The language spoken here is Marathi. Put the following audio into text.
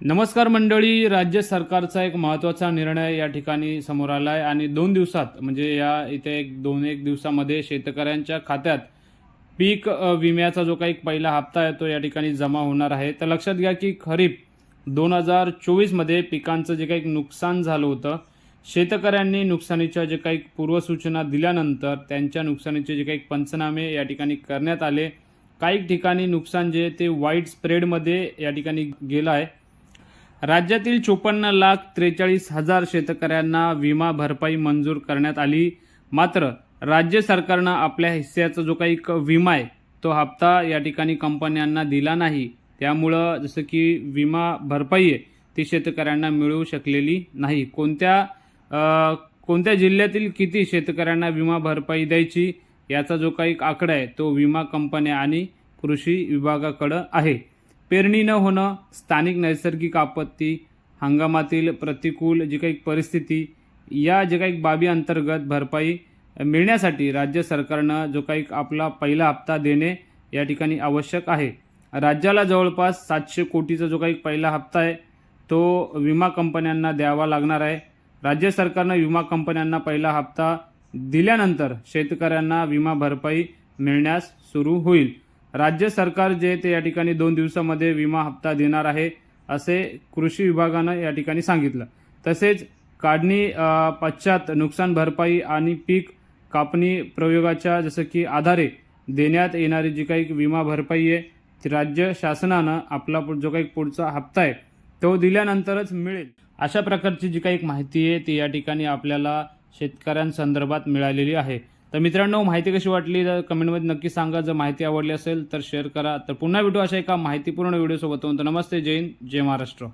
नमस्कार मंडळी राज्य सरकारचा एक महत्त्वाचा निर्णय या ठिकाणी समोर आला आहे आणि दोन दिवसात म्हणजे या इथे एक दोन एक दिवसामध्ये शेतकऱ्यांच्या खात्यात पीक विम्याचा जो काही पहिला हप्ता आहे तो या ठिकाणी जमा होणार आहे. तर लक्षात घ्या की खरीप दोन हजार चोवीसमध्ये पिकांचं जे काही नुकसान झालं होतं शेतकऱ्यांनी नुकसानीच्या जे काही पूर्वसूचना दिल्यानंतर त्यांच्या नुकसानीचे जे काही पंचनामे या ठिकाणी करण्यात आले. काही ठिकाणी नुकसान जे ते वाईट स्प्रेडमध्ये या ठिकाणी गेलं आहे. राज्यातील चोपन्न लाख त्रेचाळीस हजार शेतकऱ्यांना विमा भरपाई मंजूर करण्यात आली. मात्र राज्य सरकारनं आपल्या हिस्स्याचा जो काही क- विमा आहे तो हप्ता या ठिकाणी कंपन्यांना दिला नाही. त्यामुळं जसं की विमा भरपाई आहे ती शेतकऱ्यांना मिळू शकलेली नाही. कोणत्या कोणत्या जिल्ह्यातील किती शेतकऱ्यांना विमा भरपाई द्यायची याचा जो काही आकडा आहे तो विमा कंपन्या आणि कृषी विभागाकडं आहे. पेरणी न होणं स्थानिक नैसर्गिक आपत्ती हंगामातील प्रतिकूल जी काही परिस्थिती या जे काही बाबी अंतर्गत भरपाई मिळण्यासाठी राज्य सरकारनं जो काही आपला पहिला हप्ता देणे या ठिकाणी आवश्यक आहे. राज्याला जवळपास सातशे कोटीचा जो काही पहिला हप्ता आहे तो विमा कंपन्यांना द्यावा लागणार आहे. राज्य सरकारनं विमा कंपन्यांना पहिला हप्ता दिल्यानंतर शेतकऱ्यांना विमा भरपाई मिळण्यास सुरू होईल. राज्य सरकार जे ते या ठिकाणी दोन दिवसामध्ये विमा हप्ता देणार आहे असे कृषी विभागानं या ठिकाणी सांगितलं. तसेच काढणी पश्चात नुकसान भरपाई आणि पीक कापणी प्रयोगाच्या जसं की आधारे देण्यात येणारी जी काही विमा भरपाई आहे ती राज्य शासनानं आपला पुढ- जो काही पुढचा हप्ता आहे तो दिल्यानंतरच मिळेल. अशा प्रकारची जी काही माहिती आहे ती या ठिकाणी आपल्याला शेतकऱ्यांसंदर्भात मिळालेली आहे. तर मित्रांनो माहिती कशी वाटली? तर कमेंटमध्ये नक्की सांगा. जर माहिती आवडली असेल तर शेअर करा. तर पुन्हा भेटू अशा एका माहितीपूर्ण व्हिडिओसोबत नमस्ते. जय हिंद. जय महाराष्ट्र.